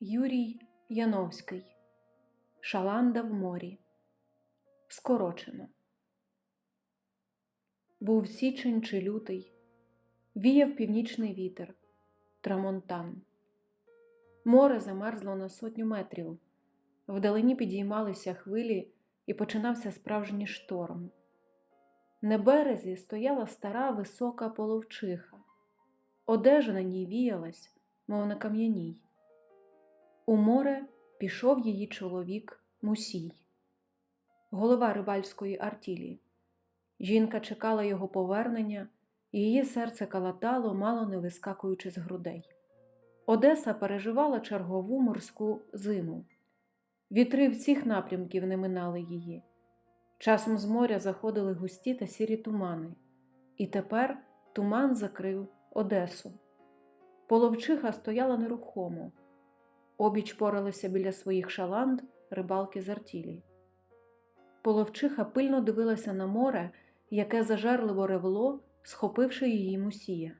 Юрій Яновський Шаланда в морі. Скорочено. Був січень чи лютий, віяв північний вітер, трамонтан. Море замерзло на сотню метрів, вдалині підіймалися хвилі і починався справжній шторм. На березі стояла стара висока половчиха, одежа на ній віялась, мов на кам'яній. У море пішов її чоловік Мусій, голова рибальської артілі. Жінка чекала його повернення, і її серце калатало, мало не вискакуючи з грудей. Одеса переживала чергову морську зиму. Вітри всіх напрямків не минали її. Часом з моря заходили густі та сірі тумани, і тепер туман закрив Одесу. Половчиха стояла нерухомо. Обіч поралися біля своїх шаланд рибалки з артілі. Половчиха пильно дивилася на море, яке зажерливо ревло, схопивши її мусія.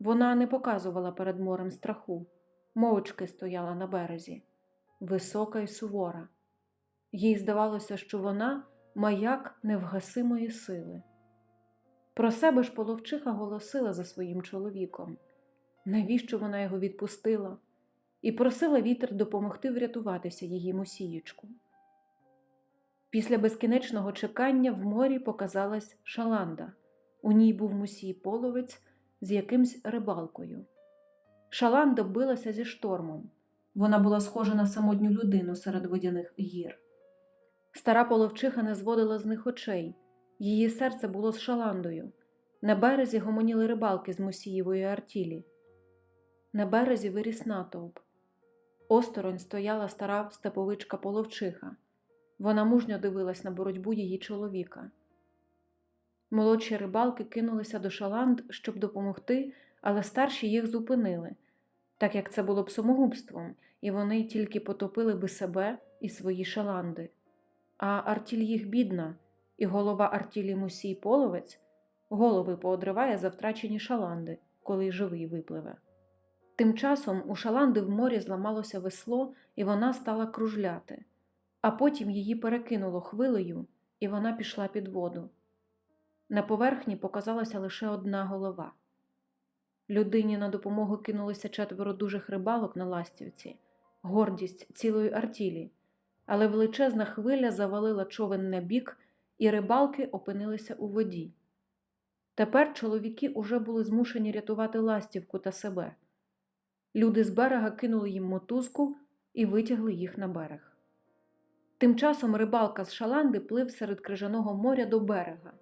Вона не показувала перед морем страху, мовчки стояла на березі, висока й сувора. Їй здавалося, що вона маяк невгасимої сили. Про себе ж половчиха голосила за своїм чоловіком. Навіщо вона його відпустила? І просила вітер допомогти врятуватися її мусієчку. Після безкінечного чекання в морі показалась шаланда. У ній був мусій половець з якимсь рибалкою. Шаланда билася зі штормом. Вона була схожа на самотню людину серед водяних гір. Стара половчиха не зводила з них очей, її серце було з шаландою. На березі гомоніли рибалки з мусієвої артілі. На березі виріс натовп. Осторонь стояла стара степовичка половчиха. Вона мужньо дивилась на боротьбу її чоловіка. Молодші рибалки кинулися до шаланд, щоб допомогти, але старші їх зупинили, так як це було б самогубством, і вони тільки потопили би себе і свої шаланди. А артіль їх бідна, і голова артілі Мусій половець голови поодриває за втрачені шаланди, коли живий випливе. Тим часом у шаланди в морі зламалося весло, і вона стала кружляти, а потім її перекинуло хвилею, і вона пішла під воду. На поверхні показалася лише одна голова. Людині на допомогу кинулися четверо дужих рибалок на ластівці, гордість цілої артілі, але величезна хвиля завалила човен на бік, і рибалки опинилися у воді. Тепер чоловіки уже були змушені рятувати ластівку та себе. Люди з берега кинули їм мотузку і витягли їх на берег. Тим часом рибалка з шаланди плив серед крижаного моря до берега,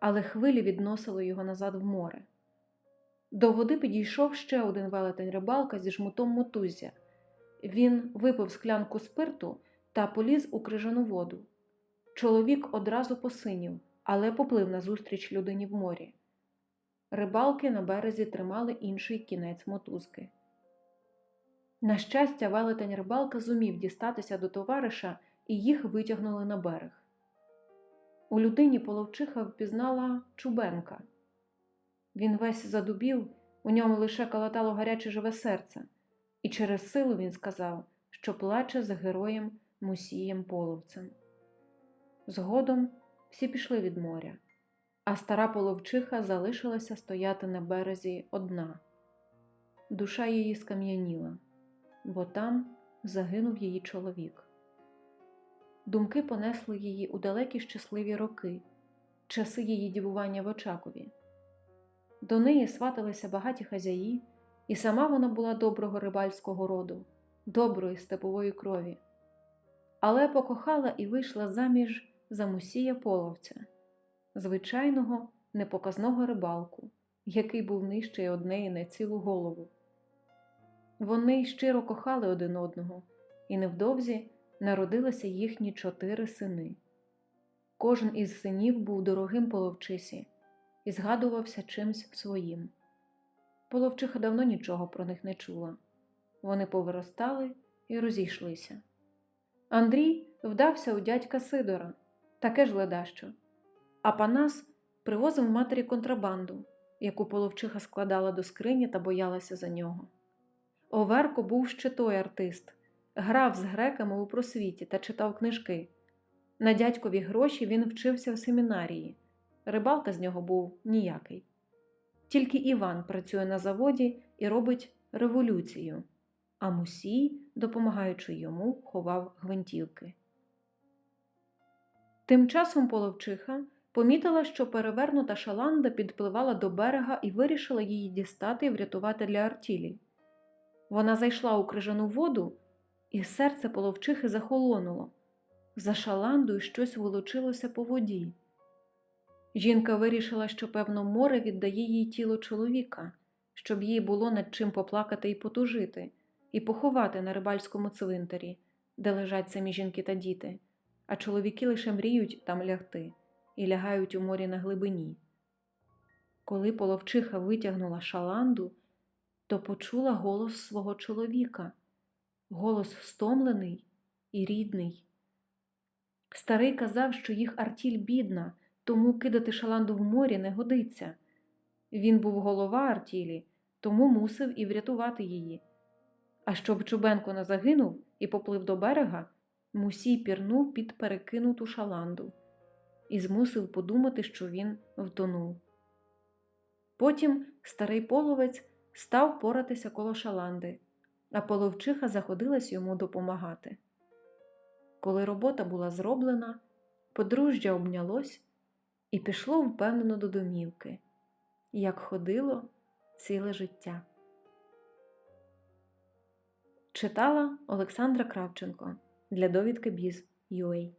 але хвилі відносили його назад в море. До води підійшов ще один велетень рибалка зі жмутом мотузя. Він випив склянку спирту та поліз у крижану воду. Чоловік одразу посинів, але поплив назустріч людині в морі. Рибалки на березі тримали інший кінець мотузки. На щастя, велетень рибалка зумів дістатися до товариша і їх витягнули на берег. У людині половчиха впізнала Чубенка. Він весь задубів, у ньому лише калатало гаряче живе серце, і через силу він сказав, що плаче за героєм Мусієм Половцем. Згодом всі пішли від моря, а стара половчиха залишилася стояти на березі одна. Душа її скам'яніла бо там загинув її чоловік. Думки понесли її у далекі щасливі роки, часи її дівування в Очакові. До неї сваталися багаті хазяї, і сама вона була доброго рибальського роду, доброї степової крові, але покохала і вийшла заміж за Мусія Половця, звичайного непоказного рибалку, який був нижчий однеї на цілу голову. Вони щиро кохали один одного, і невдовзі народилися їхні чотири сини. Кожен із синів був дорогим половчисі і згадувався чимсь своїм. Половчиха давно нічого про них не чула. Вони повиростали і розійшлися. Андрій вдався у дядька Сидора, таке ж ледащо, а Панас привозив матері контрабанду, яку половчиха складала до скрині та боялася за нього. Оверко був ще той артист, грав з греками у просвіті та читав книжки. На дядькові гроші він вчився в семінарії. Рибалка з нього був ніякий. Тільки Іван працює на заводі і робить революцію, а Мусій, допомагаючи йому, ховав гвинтівки. Тим часом половчиха помітила, що перевернута шаланда підпливала до берега і вирішила її дістати і врятувати для артілі. Вона зайшла у крижану воду, і серце половчихи захолонуло. За шаландою щось волочилося по воді. Жінка вирішила, що, певно, море віддає їй тіло чоловіка, щоб їй було над чим поплакати і потужити, і поховати на рибальському цвинтарі, де лежать самі жінки та діти, а чоловіки лише мріють там лягти і лягають у морі на глибині. Коли половчиха витягнула шаланду, то почула голос свого чоловіка, голос стомлений і рідний. Старий казав, що їх артіль бідна, тому кидати шаланду в морі не годиться. Він був голова артілі, тому мусив і врятувати її. А щоб Чубенко не загинув і поплив до берега, Мусій пірнув під перекинуту шаланду і змусив подумати, що він втонув. Потім старий половець став поратися коло шаланди, а половчиха заходилась йому допомагати. Коли робота була зроблена, подружжя обнялось і пішло впевнено до домівки, як ходило ціле життя. Читала Олександра Кравченко для довідки Біз.UA